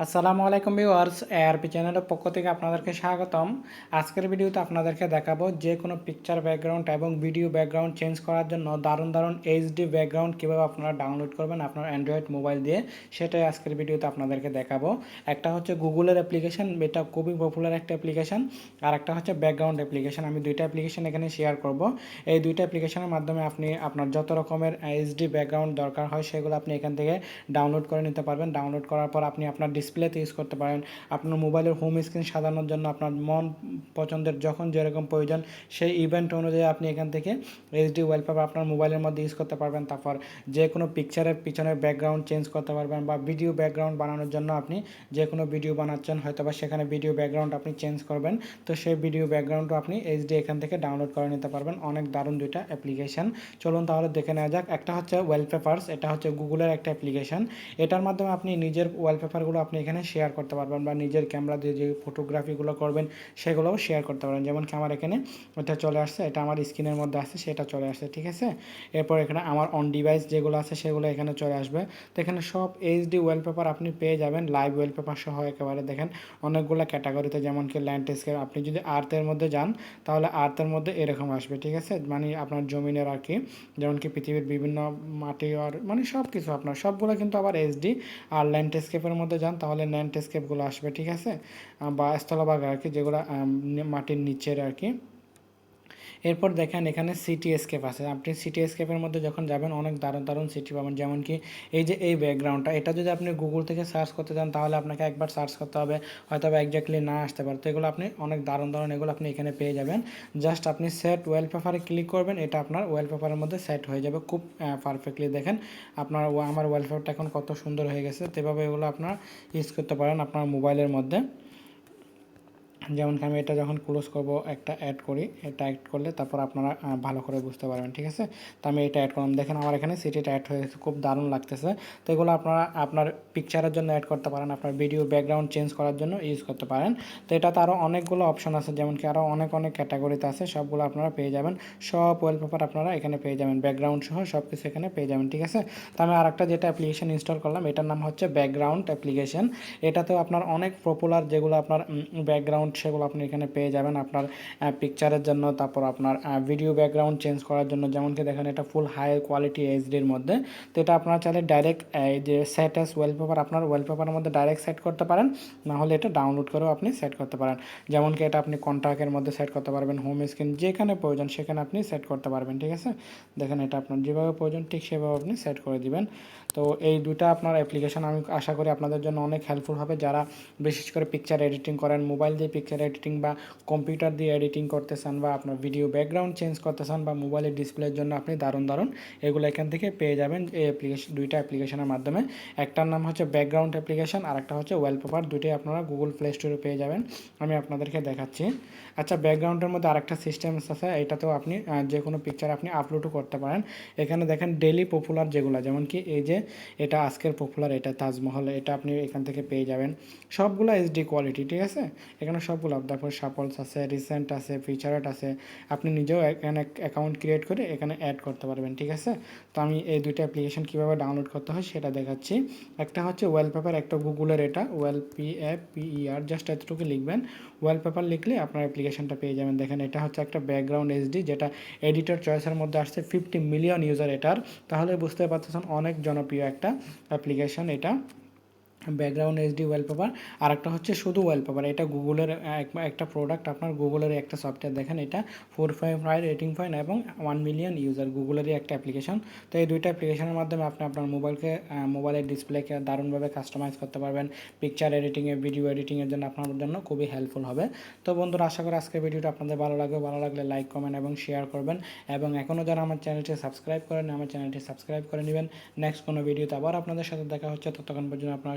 আসসালামু আলাইকুম viewers ARP চ্যানেলের পক্ষ থেকে আপনাদেরকে স্বাগতম। আজকের ভিডিওতে আপনাদেরকে দেখাবো যে কোনো পিকচার ব্যাকগ্রাউন্ড এবং ভিডিও ব্যাকগ্রাউন্ড চেঞ্জ করার জন্য দারুণ দারুণ এইচডি ব্যাকগ্রাউন্ড কীভাবে আপনারা ডাউনলোড করবেন আপনার অ্যান্ড্রয়েড মোবাইল দিয়ে, সেটাই আজকের ভিডিওতে আপনাদেরকে দেখাবো। একটা হচ্ছে গুগলের অ্যাপ্লিকেশন এটা খুবই পপুলার একটা অ্যাপ্লিকেশন আর একটা হচ্ছে ব্যাকগ্রাউন্ড অ্যাপ্লিকেশন আমি দুইটা অ্যাপ্লিকেশন এখানে শেয়ার করব। এই দুইটা অ্যাপ্লিকেশনের মাধ্যমে আপনি আপনার যত রকমের এইচডি ব্যাকগ্রাউন্ড দরকার হয়, সেগুলো আপনি এখান থেকে ডাউনলোড করে নিতে পারবেন। ডাউনলোড করার পর আপনি আপনার ডিসপ্লেতে ইউজ করতে পারেন। আপনার মোবাইলের হোম স্ক্রিন সাজানোর জন্য আপনার মন পছন্দের যখন যেরকম প্রয়োজন সেই ইভেন্ট অনুযায়ী আপনি এখান থেকে এইচডি ওয়ালপেপার আপনার মোবাইলের মধ্যে ইউজ করতে পারবেন। তারপর যে কোনো পিকচারের পিছনের ব্যাকগ্রাউন্ড চেঞ্জ করতে পারবেন বা ভিডিও ব্যাকগ্রাউন্ড বানানোর জন্য আপনি যে কোনো ভিডিও বানাচ্ছেন হয়তো বা সেখানে ভিডিও ব্যাকগ্রাউন্ড আপনি চেঞ্জ করবেন। তো সেই ভিডিও ব্যাকগ্রাউন্ডও আপনি এইচডি এখান থেকে ডাউনলোড করে নিতে পারবেন। অনেক দারুণ দুইটা অ্যাপ্লিকেশন চলুন তাহলে দেখে নেওয়া যাক। একটা হচ্ছে ওয়ালপেপার্স এটা হচ্ছে গুগলের একটা অ্যাপ্লিকেশন এটার মাধ্যমে আপনি নিজের ওয়ালপেপারগুলো আপনি এখানে শেয়ার করতে পারবেন বা নিজের ক্যামেরা দিয়ে যে ফটোগ্রাফিগুলো করবেন, সেগুলোও শেয়ার করতে পারেন। যেমন কি আমার এখানে, এটা চলে আসছে, এটা আমার স্ক্রিনের মধ্যে আসছে, সেটা চলে আসছে, ঠিক আছে? এরপর এখানে আমার অন ডিভাইস যেগুলো আছে, সেগুলো এখানে চলে আসবে। তো এখানে সব এইচডি ওয়ালপেপার আপনি পেয়ে যাবেন লাইভ ওয়ালপেপার সহ একেবারে। দেখেন, অনেকগুলো ক্যাটাগরিতে যেমন কি ল্যান্ডস্কেপ আপনি যদি আর্থের মধ্যে যান, তাহলে আর্থের মধ্যে এরকম আসবে, ঠিক আছে? মানে আপনার জমিনের আর কি, যেমন কি পৃথিবীর বিভিন্ন মাটি আর মানে সব কিছু আপনার, সবগুলো কিন্তু আবার এইচডি আর ল্যান্ডস্কেপের মধ্যে যান তাহলে ল্যান্ডস্কেপগুলো আসবে ঠিক আছে? বা স্থলভাগ আর কি যেগুলো মাটির নিচের আর কি। এরপর দেখেন এখানে সিটি স্কেপ আছে। আপনি সিটি স্কেপের মধ্যে যখন যাবেন, অনেক দারুণ দারুণ সিটি পাবেন। যেমন কি এই যে এই ব্যাকগ্রাউন্ডটা এটা যদি আপনি গুগল থেকে সার্চ করতে চান, তাহলে আপনাকে একবার সার্চ করতে হবে। হয়তো বা একজাক্টলি না আসতে পারে। তো এগুলো আপনি অনেক দারুণ দারুণ এগুলো আপনি এখানে পেয়ে যাবেন। জাস্ট আপনি সেট ওয়ালপেপারে ক্লিক করবেন, এটা আপনার ওয়ালপেপারের মধ্যে সেট হয়ে যাবে খুব পারফেক্টলি দেখেন আপনার আমার ওয়ালপেপারটা এখন কত সুন্দর হয়ে গেছে। তো এভাবে এগুলো আপনার ইউজ করতে পারেন আপনার মোবাইলের মধ্যে। যেমন আমি এটা যখন ক্লোজ করব, একটা অ্যাড করি, এটা অ্যাড করলে তারপর আপনারা ভালো করে বুঝতে পারবেন, ঠিক আছে? তো আমি এটা অ্যাড করলাম। দেখেন আমার এখানে সিটিটা অ্যাড হয়ে গেছে খুব দারুণ লাগতেছে। তো এগুলো আপনারা, আপনার পিকচারের জন্য অ্যাড করতে পারেন, আপনার ভিডিও ব্যাকগ্রাউন্ড চেঞ্জ করার জন্য ইউজ করতে পারেন। তো এটাতে আরও অনেকগুলো অপশন আছে, যেমন কি আরও অনেক অনেক ক্যাটাগরিতে আছে, সবগুলো আপনারা পেয়ে যাবেন। সব ওয়ালপেপার আপনারা এখানে পেয়ে যাবেন ব্যাকগ্রাউন্ড সহ সব কিছু এখানে পেয়ে যাবেন, ঠিক আছে? তো আমি আরেকটা যেটা অ্যাপ্লিকেশন ইনস্টল করলাম, এটার নাম হচ্ছে ব্যাকগ্রাউন্ড অ্যাপ্লিকেশন এটাতেও আপনার অনেক পপুলার যেগুলো আপনার ব্যাকগ্রাউন্ড সেগুলো আপনি এখানে পেয়ে যাবেন আপনার পিকচারের জন্য, তারপর আপনার ভিডিও ব্যাকগ্রাউন্ড চেঞ্জ করার জন্য। যেমন কি দেখেন, এটা ফুল হাই কোয়ালিটি এইচডির মধ্যে। তো এটা আপনারা চাইলে ডাইরেক্ট এই যে সেট অ্যাস ওয়ালপেপার আপনার ওয়ালপেপারের মধ্যে ডাইরেক্ট সেট করতে পারেন। না হলে এটা ডাউনলোড করেও আপনি সেট করতে পারেন। যেমন কি এটা আপনি কন্ট্রাক্টের মধ্যে সেট করতে পারবেন হোম স্ক্রিন যেখানে প্রয়োজন সেখানে আপনি সেট করতে পারবেন, ঠিক আছে? দেখেন, এটা আপনার যেভাবে প্রয়োজন, ঠিক সেভাবে আপনি সেট করে দিবেন। তো এই দুটা আপনার অ্যাপ্লিকেশন আমি আশা করি আপনাদের জন্য অনেক হেল্পফুল হবে। যারা বিশেষ করে পিকচার এডিটিং করেন মোবাইল দিয়ে পিকচার এডিটিং বা কম্পিউটার দিয়ে এডিটিং করতে চান বা আপনার ভিডিও ব্যাকগ্রাউন্ড চেঞ্জ করতে চান বা মোবাইলের ডিসপ্লের জন্য আপনি দারুণ দারুণ এগুলো এখান থেকে পেয়ে যাবেন। এই অ্যাপ্লিকেশন দুইটা অ্যাপ্লিকেশনের মাধ্যমে। একটার নাম হচ্ছে ব্যাকগ্রাউন্ড অ্যাপ্লিকেশন আর একটা হচ্ছে ওয়ালপেপার দুটোই আপনারা গুগল প্লে স্টোরে পেয়ে যাবেন। আমি আপনাদেরকে দেখাচ্ছি। আচ্ছা ব্যাকগ্রাউন্ডের মধ্যে আরেকটা সিস্টেম আছে। এটাতেও আপনি যে কোনো পিকচার আপনি আপলোডও করতে পারেন। এখানে দেখেন ডেলি পপুলার যেগুলো, যেমন কি এই যে এটা আজকের পপুলার এটা তাজমহল, এটা আপনি এখান থেকে পেয়ে যাবেন। সবগুলো এইচডি কোয়ালিটি ঠিক আছে? এখানে সবগুলো তারপর সাপলস আছে রিসেন্ট আছে ফিচারেট আছে, আপনি নিজেও এখানে অ্যাকাউন্ট ক্রিয়েট করে এখানে অ্যাড করতে পারবেন, ঠিক আছে? তো আমি এই দুইটা অ্যাপ্লিকেশন কীভাবে ডাউনলোড করতে হয় সেটা দেখাচ্ছি। একটা হচ্ছে ওয়ালপেপার একটা গুগলের এটা ওয়েল পি এফ পিইআর জাস্ট এতটুকু লিখবেন। ওয়ালপেপার লিখলে আপনার অ্যাপ্লিকেশনটা পেয়ে যাবেন। দেখেন, এটা হচ্ছে একটা ব্যাকগ্রাউন্ড এইচডি যেটা এডিটর চয়েসের মধ্যে আসছে ফিফটি মিলিয়ন ইউজার এটার। তাহলে বুঝতে পারতেছেন অনেক জনপ্রিয় একটা অ্যাপ্লিকেশন এটা। ব্যাকগ্রাউন্ড এইচডি ওয়ালপেপার আর একটা হচ্ছে শুধু ওয়ালপেপার এটা গুগলের একটা প্রোডাক্ট আপনার গুগলের একটা সফটওয়্যার দেখেন এটা four five five rating point এবং ওয়ান মিলিয়ন ইউজার গুগলেরই একটা অ্যাপ্লিকেশন তো এই দুইটা অ্যাপ্লিকেশনের মাধ্যমে আপনি আপনার মোবাইলকে মোবাইলের ডিসপ্লেকে দারুণভাবে কাস্টমাইজ করতে পারবেন পিকচার এডিটিংয়ে ভিডিও এডিটিংয়ের জন্য আপনার জন্য খুবই হেল্পফুল হবে, তো বন্ধুরা আশা করি আজকের ভিডিওটা আপনাদের ভালো লাগবে, ভালো লাগলে লাইক কমেন্ট এবং শেয়ার করবেন, এবং এখনও যারা আমার চ্যানেলটি সাবস্ক্রাইব করেন আমার চ্যানেলটি সাবস্ক্রাইব করে নেবেন নেক্সট কোনো ভিডিওতে আবার আপনাদের সাথে দেখা হচ্ছে, ততক্ষণ পর্যন্ত আপনারা